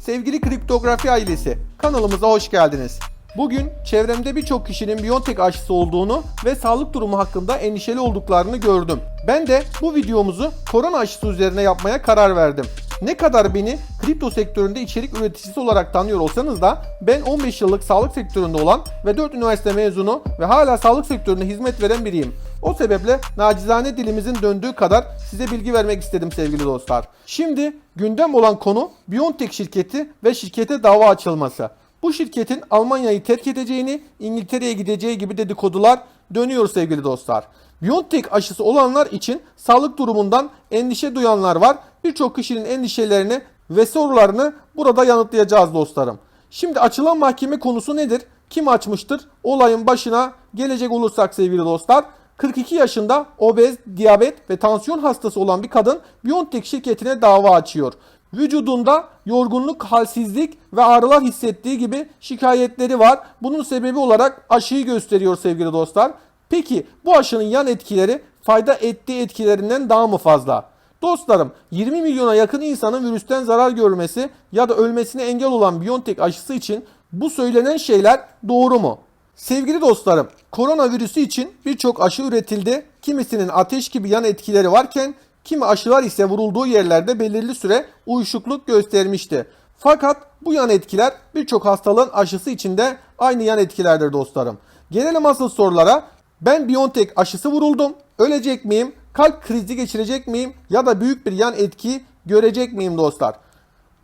Sevgili kriptografi ailesi, kanalımıza hoş geldiniz. Bugün çevremde birçok kişinin Biontech aşısı olduğunu ve sağlık durumu hakkında endişeli olduklarını gördüm. Ben de bu videomuzu korona aşısı üzerine yapmaya karar verdim. Ne kadar beni kripto sektöründe içerik üreticisi olarak tanıyor olsanız da ben 15 yıllık sağlık sektöründe olan ve 4 üniversite mezunu ve hala sağlık sektöründe hizmet veren biriyim. O sebeple nacizane dilimizin döndüğü kadar size bilgi vermek istedim sevgili dostlar. Şimdi gündem olan konu Biontech şirketi ve şirkete dava açılması. Bu şirketin Almanya'yı terk edeceğini, İngiltere'ye gideceği gibi dedikodular dönüyor sevgili dostlar. Biontech aşısı olanlar için sağlık durumundan endişe duyanlar var. Birçok kişinin endişelerini ve sorularını burada yanıtlayacağız dostlarım. Şimdi açılan mahkeme konusu nedir? Kim açmıştır? Olayın başına gelecek olursak sevgili dostlar. 42 yaşında obez, diyabet ve tansiyon hastası olan bir kadın Biontech şirketine dava açıyor. Vücudunda yorgunluk, halsizlik ve ağrılar hissettiği gibi şikayetleri var. Bunun sebebi olarak aşıyı gösteriyor sevgili dostlar. Peki bu aşının yan etkileri fayda ettiği etkilerinden daha mı fazla? Dostlarım 20 milyona yakın insanın virüsten zarar görmesi ya da ölmesine engel olan Biontech aşısı için bu söylenen şeyler doğru mu? Sevgili dostlarım, koronavirüsü için birçok aşı üretildi. Kimisinin ateş gibi yan etkileri varken kimi aşılar ise vurulduğu yerlerde belirli süre uyuşukluk göstermişti. Fakat bu yan etkiler birçok hastalığın aşısı için de aynı yan etkilerdir dostlarım. Gelelim asıl sorulara. Ben Biontech aşısı vuruldum. Ölecek miyim? Kalp krizi geçirecek miyim? Ya da büyük bir yan etki görecek miyim dostlar?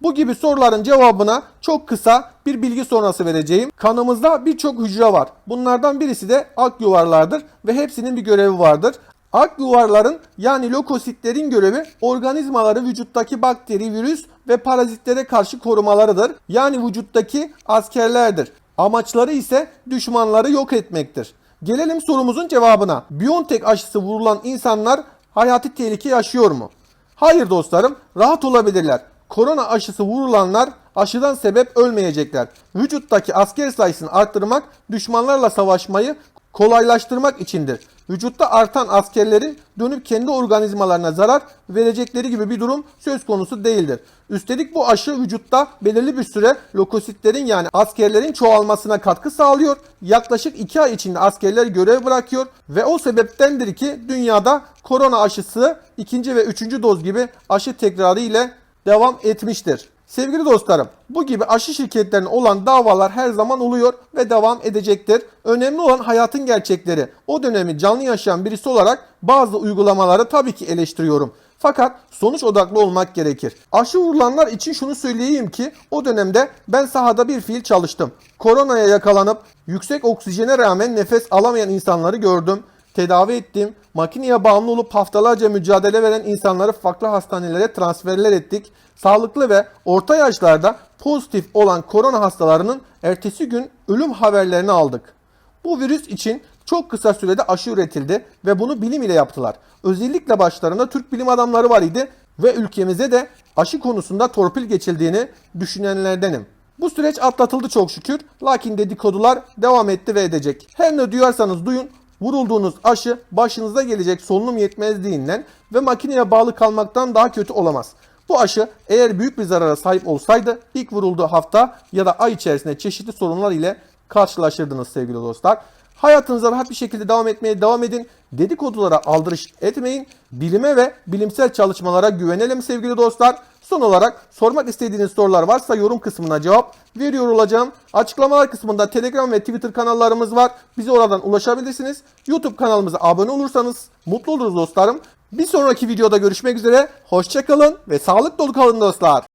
Bu gibi soruların cevabına çok kısa bir bilgi sonrası vereceğim. Kanımızda birçok hücre var. Bunlardan birisi de ak yuvarlardır ve hepsinin bir görevi vardır. Ak yuvarların yani lökositlerin görevi organizmaları vücuttaki bakteri, virüs ve parazitlere karşı korumalarıdır. Yani vücuttaki askerlerdir. Amaçları ise düşmanları yok etmektir. Gelelim sorumuzun cevabına. Biontech aşısı vurulan insanlar hayati tehlike yaşıyor mu? Hayır dostlarım, rahat olabilirler. Korona aşısı vurulanlar aşıdan sebep ölmeyecekler. Vücuttaki asker sayısını arttırmak, düşmanlarla savaşmayı kolaylaştırmak içindir. Vücutta artan askerleri dönüp kendi organizmalarına zarar verecekleri gibi bir durum söz konusu değildir. Üstelik bu aşı vücutta belirli bir süre lokositlerin yani askerlerin çoğalmasına katkı sağlıyor. Yaklaşık 2 ay içinde askerler görev bırakıyor ve o sebeptendir ki dünyada korona aşısı ikinci ve üçüncü doz gibi aşı tekrarı ile devam etmiştir. Sevgili dostlarım, bu gibi aşı şirketlerinin olan davalar her zaman oluyor ve devam edecektir. Önemli olan hayatın gerçekleri. O dönemi canlı yaşayan birisi olarak bazı uygulamaları tabii ki eleştiriyorum. Fakat sonuç odaklı olmak gerekir. Aşı vurulanlar için şunu söyleyeyim ki o dönemde ben sahada bir fiil çalıştım. Koronaya yakalanıp yüksek oksijene rağmen nefes alamayan insanları gördüm tedavi ettim. Makineye bağımlı olup haftalarca mücadele veren insanları farklı hastanelere transferler ettik. Sağlıklı ve orta yaşlarda pozitif olan korona hastalarının ertesi gün ölüm haberlerini aldık. Bu virüs için çok kısa sürede aşı üretildi ve bunu bilim ile yaptılar. Özellikle başlarında Türk bilim adamları var idi ve ülkemize de aşı konusunda torpil geçildiğini düşünenlerdenim. Bu süreç atlatıldı çok şükür. Lakin dedikodular devam etti ve edecek. Her ne duyarsanız duyun vurulduğunuz aşı başınıza gelecek solunum yetmezliğinden ve makineye bağlı kalmaktan daha kötü olamaz. Bu aşı eğer büyük bir zarara sahip olsaydı ilk vurulduğu hafta ya da ay içerisinde çeşitli sorunlar ile karşılaşırdınız sevgili dostlar. Hayatınıza rahat bir şekilde devam etmeye devam edin. Dedikodulara aldırış etmeyin. Bilime ve bilimsel çalışmalara güvenelim sevgili dostlar. Son olarak sormak istediğiniz sorular varsa yorum kısmına cevap veriyor olacağım. Açıklamalar kısmında Telegram ve Twitter kanallarımız var. Bize oradan ulaşabilirsiniz. YouTube kanalımıza abone olursanız mutlu oluruz dostlarım. Bir sonraki videoda görüşmek üzere. Hoşçakalın ve sağlık dolu kalın dostlar.